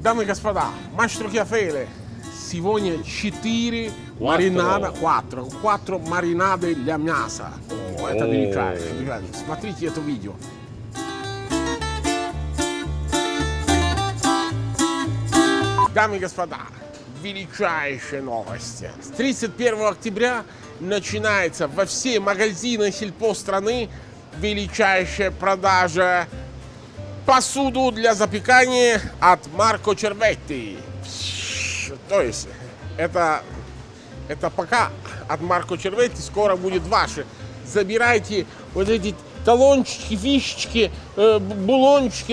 Дамы и господа, мастер Кафеле. Сегодня 4 маринада, 4, 4 маринады для мяса. О, это О. величайшее. ребята. Смотрите это видео. Дамы и господа, величайшие новости. С 31 октября начинается во все магазины сельпо страны величайшая продажа посуду для запекания от Марко Черветти. То есть это, это пока от Марко Черветти скоро будет ваше. Забирайте вот эти талончики, фишечки, э, булончики,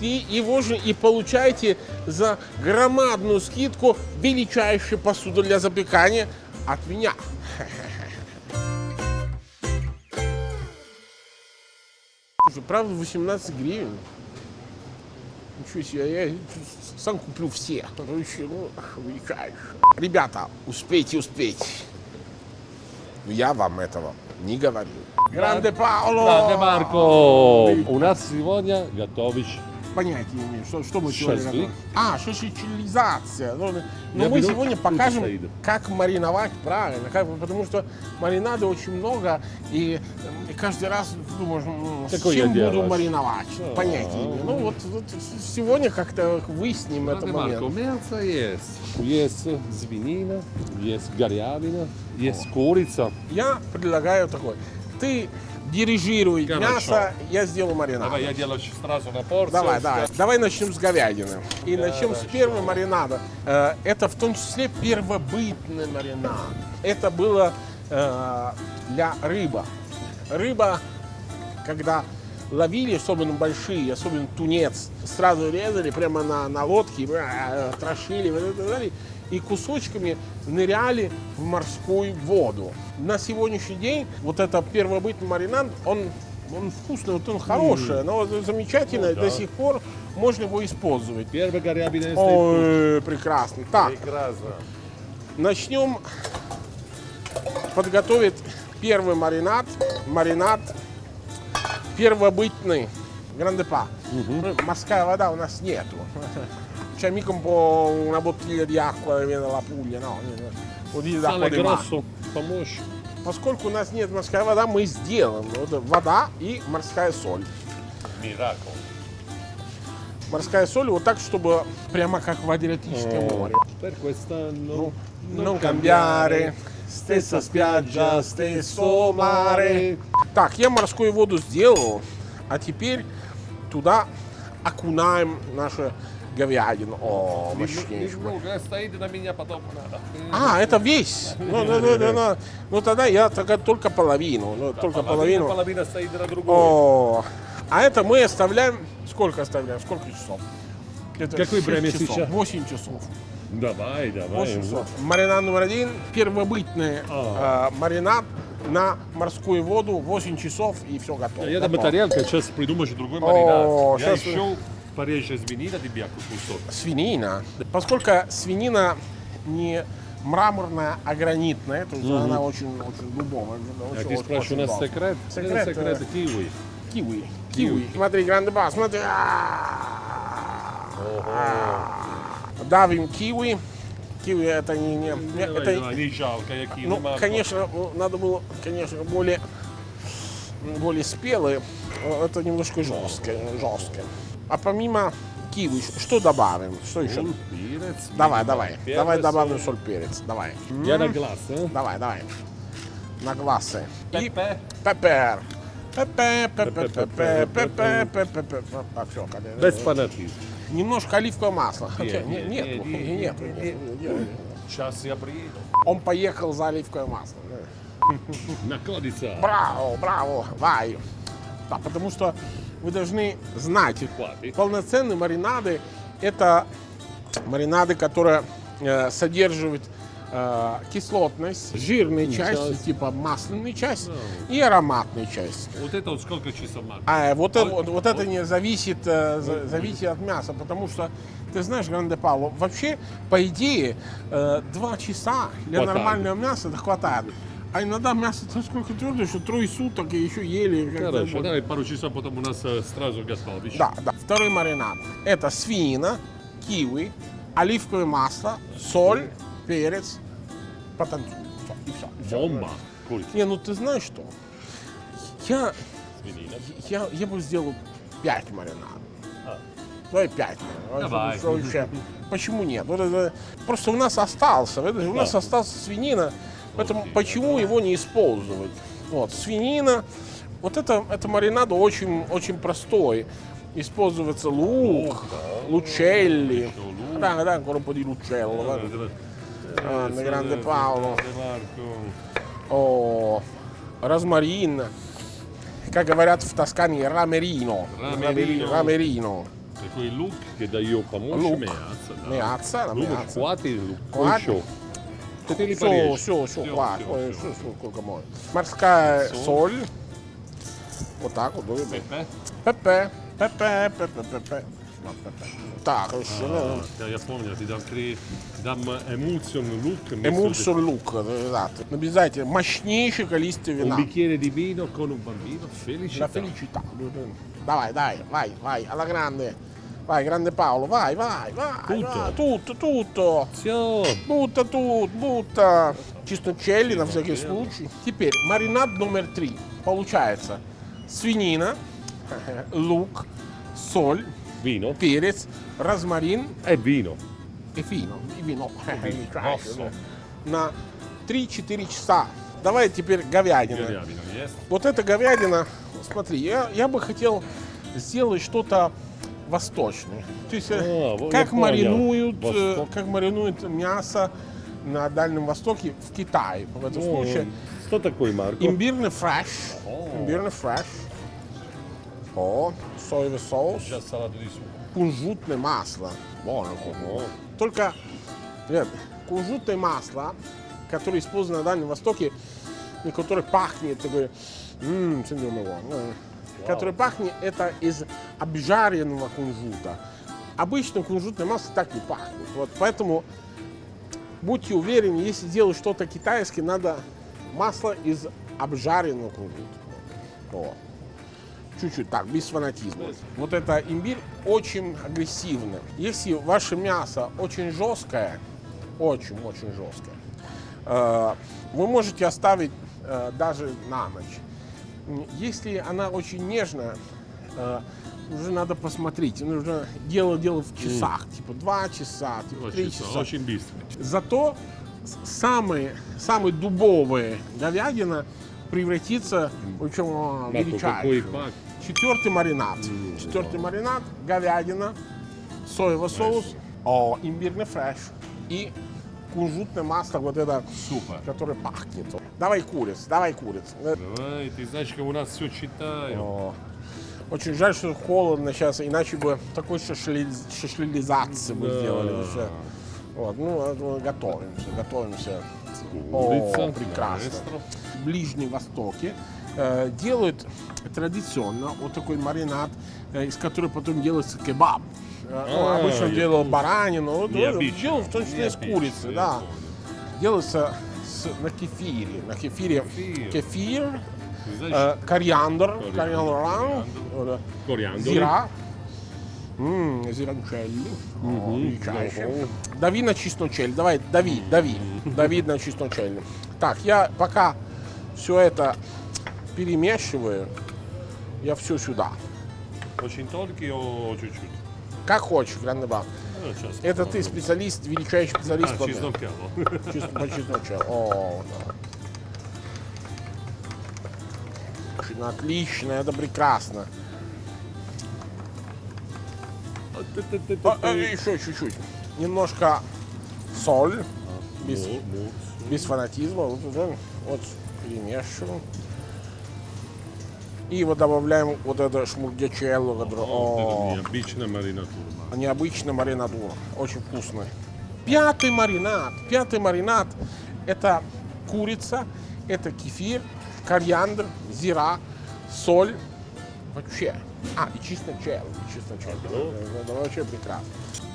и его же и получайте за громадную скидку величайшую посуду для запекания от меня. правда 18 гривен. Ничего себе, я сам куплю все. Короче, ну, величайше. Ребята, успейте успеть. Но я вам этого не говорю. Гранде Пауло! Grande Marco! У нас сегодня готовишь Понятия не имею, что, что мы сегодня. А, шашлычилизация. Ну, Но Я мы беру сегодня покажем, как мариновать правильно. Как, потому что маринада очень много, и, э, и каждый раз думаешь, м, с Какой чем я буду делаешь? мариновать. А. Понятия не имею. Ну вот, вот сегодня как-то выясним этот Grande момент. Marco, мясо есть. Есть свинина, есть говядина, есть курица. Я предлагаю такой. Ты дирижируй Хорошо. мясо, я сделаю маринад. Давай, я делаю сразу на порцию. Давай, давай. Давай начнем с говядины. И начнем с первого маринада. Э, Это в том числе первобытный маринад. Это было э, для рыба. Рыба, когда ловили, особенно большие, особенно тунец, сразу резали прямо на, на лодке, э, трошили далее, и кусочками ныряли в морскую воду. На сегодняшний день вот это первобытный маринад, он, он вкусный, вот он хороший, но замечательный, Ну да. до сих пор можно его использовать. Первая говядина есть. Ой, прекрасно. Так, Прекрасно. начнем подготовить первый маринад. Маринад первобытный. Грандепа. Морская вода у нас нету. C'è mica un po' una bottiglia di acqua che viene dalla Puglia, no? Вот из acqua Сале di mare. гроссу помочь. Поскольку у нас нет морская вода, мы сделаем вот вода и морская соль. Миракл. Морская соль вот так, чтобы прямо как в Адриатическом море. Per quest'anno Non cambiare, stessa spiaggia, stesso mare. Так, я морскую воду сделал, а теперь туда окунаем нашу говядину. О. Немного стоит на меня потом надо. А, это весь. Ну, ну, ну, ну, ну. Ну, тогда я только, только половину. Ну, только половину. Половина стоит на другой. О, а это мы оставляем. Сколько оставляем? Сколько часов? Это шесть время часов, сейчас? 8 часов. Давай, давай. 8 часов. Маринад номер один. Первобытный А. э, маринад на морскую воду. 8 часов и все готово. Я там тарелка, сейчас придумаешь другой О, маринад. Я щас еще порежу свинина тебе кусок. Свинина. Поскольку свинина не мраморная, а гранитная, то есть она очень, очень дубовая. Я очень- тебе спрашиваю, очень у нас секрет? Секрет, секрет э, киви. Киви. Киви. Смотри, гранде бас, смотри. Давим киви. Киви это не... не, не- Давай, это, давай, не жалко, я кину. ну, конечно, ну, надо было, конечно, более, более спелые. Это немножко жесткое, жесткое. А помимо киви, что добавим? Что еще? Соль, перец, Давай, давай. перец, давай добавим соль. соль, перец. Давай. Я на глаз, а? Давай, давай. На глазы. Пепе. пепер. Пепе, пепе, пепе, пепе, пепе, пепе. А, все, Без фанатизма. Немножко оливковое масло. Хотя Не, не- не, Нет, не, не, нет, не, нет. Сейчас я приеду. Он поехал за оливковое масло. Находится. Браво, браво, вай. Да, потому что вы должны знать, Хватит. полноценные маринады – это маринады, которые э, содержат э, кислотность, жирные части, часть. типа масляной части и ароматной части. Вот это вот сколько часов надо? А вот, это, вот, вот это не зависит, э, за- зависит от мяса, потому что ты знаешь, Гранде Пауло, вообще, по идее, э, два часа для Хватает. нормального мяса хватает. А иногда мясо насколько твердое, что трое суток и еще ели. Хорошо, давай пару часов потом у нас э, сразу готовишь. Да, да. Второй маринад. Это свинина, киви, оливковое масло, соль, перец, потанцуй. Всё, и все. Бомба. Куриця. Не, ну ты знаешь что? Я, Свинина. я, я бы сделал 5 маринадов. А. Давай 5. Давай. Почему нет? Вот это- просто у нас остался, у нас остался свинина, поэтому почему его не использовать? Вот, свинина, вот это, это маринад очень, очень простой. Используется лук, лучелли. Да, да, ancora un po' di lucello. guarda. Ah, grande Paolo. О, розмарин. Как говорят в Тоскане, рамерино. Рамерино. Io conosco Лук. meazza. da. Meazza, la Лук, meazza. хватит, лук. Хватит. Еще. Ты не Все, порежешь. все, все, Всё, хватит. всё, Ой, всё. всё, всё, сколько можно. Морская Соль. соль. Вот так вот. вот. Pepe? Пепе, пепе, пепе, пепе. No, пепе. Так, еще, ну, Ah, я помню, ti dam, cre... ti dam emulsion look. messo Эмульсор лук, esatto. Обязательно мощнейшее количество Un вина. bicchiere di vino con un bambino, La felicità. felicità. Dai, dai, vai, vai, alla grande. Vai, grande Paolo, vai, vai, vai. Tutto. vai, tutto, tutto. Attenzione. Бутта тут, бутта. Чесночелли на всякий случай. Теперь маринад номер три. Получается свинина, лук, соль, Vino перец, розмарин e vino. и вино. И вино. Rosso. На 3-4 часа. Давай теперь говядина. Говядина есть. Вот эта говядина, смотри, я, я бы хотел сделать что-то восточное. То есть, э, А, как маринуют, э, Восток. как маринуют мясо на Дальнем Востоке в Китае. В этом Ну, случае Что такое, Марко? имбирный фреш, О. имбирный фреш, о, соевый соус, di su. кунжутное масло. О, Только, ребят, кунжутное масло, которое используется на Дальнем Востоке, и которое пахнет, такое, ммм, которое пахнет, это из обжаренного кунжута. Обычно кунжутное масло так не пахнет. Вот поэтому будьте уверены, если делать что-то китайское, надо масло из обжаренного кунжута. Вот. Чуть-чуть так, без фанатизма. Вот это имбирь очень агрессивный. Если ваше мясо очень жесткое, очень-очень жесткое, э, вы можете оставить э, даже на ночь. Если она очень нежная, э, уже надо посмотреть. Нужно дело дело в часах, типа два часа, типа три часа. очень быстро. Зато самые, самые дубовые говядина превратится в очень величайшую. пак? Четвертый маринад. Четвертый маринад, говядина, соевый соус, о, имбирный фреш и кунжутное масло, вот это, Супер. которое пахнет. Давай куриц, давай куриц. Давай, ты знаешь, как у нас все читаю. о, Очень жаль, что холодно сейчас, иначе бы такой шашли- шашлилизации бы Да. сделали уже. Вот, ну, а, ну, готовимся, готовимся. Курица, О, прекрасно. маэстро. В Ближнем Востоке э, делают традиционно вот такой маринад, э, из которого потом делается кебаб. Э, ну, А, обычно я делал баранину, вот, Необычно. делают в том числе с Необычно, курицей, я да. Делается с- на кефире. На кефире Кефир. кефир, Ты знаешь, э, кориандр, Кориандр, кориандр. зира, М, зиранчелли, О. Дави на чесночель, давай, дави, дави, дави на чесночель. Так, я пока все это перемешиваю, я все сюда. Очень тонкий, о, чуть-чуть. Как хочешь, Грандеба. Ну, сейчас Это ты специалист, величайший специалист А, по, чеснокелло. чес- по чесночелу. О, да. Очень Отлично, это прекрасно. А, а, еще чуть-чуть. Немножко соль, без, Ну, ну, без фанатизма. Вот, вот перемешиваем. И вот добавляем вот это шмургячелло, которое- о, необычная маринатура. необычная маринадура. Очень вкусная. Пятый маринад. Пятый маринад – это курица, это кефир, кориандр, зира, соль. Вообще. А, и чесночел. И чесночел. Ну. Это вообще прекрасно.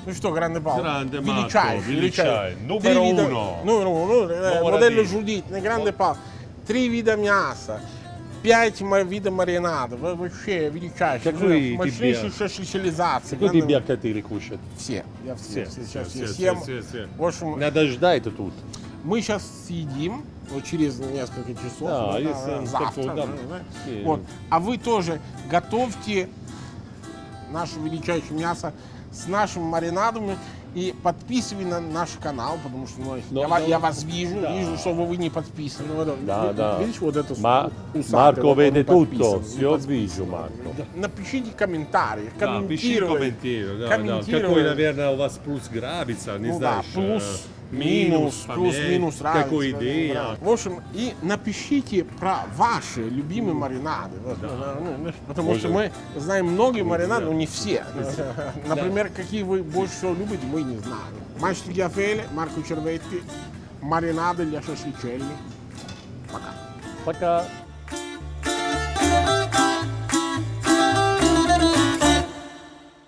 Ну что, Гранде Пауло, Grande Marco, величай. Numero uno. Numero uno, modello giudizio, grande Paolo. Три вида мяса. Пять видов маринада. Во- Вообще величайший. Какой Мощнейшая тебе? шашличализация. Какой Надо- тебе хотели кушать? Все. Я все, все, сейчас все, все, все, съем. все, все. В общем, Надо ждать тут. мы сейчас съедим вот через несколько часов. Да, ну, если завтра. такого, да. ну, да. Не, Вот. А вы тоже готовьте наше величайшее мясо с нашими маринадами и подписывай на наш канал, потому что ну, Но- я, но- я вас вижу, да. вижу, что вы не подписаны. Да, ви- да. Видишь, вот это вот он vede tutto, все вижу, Марко. Напишите комментарии, Да, пиши комментируйте. комментируй. Да, да. комментируй. Какой, наверное, у вас плюс гравится, не Ну да, знаешь. плюс, э, минус, поменять, плюс, минус, разница. Какой идея. В общем, и напишите про ваши любимые маринады. Вот, ну, ну, Потому Боже. что мы знаем многие маринады, но не все. Например, какие вы больше всего любите, мы не знаем. Мачти Гиафеле, Марко Черветти, маринады для шашличелли. Пока. Пока.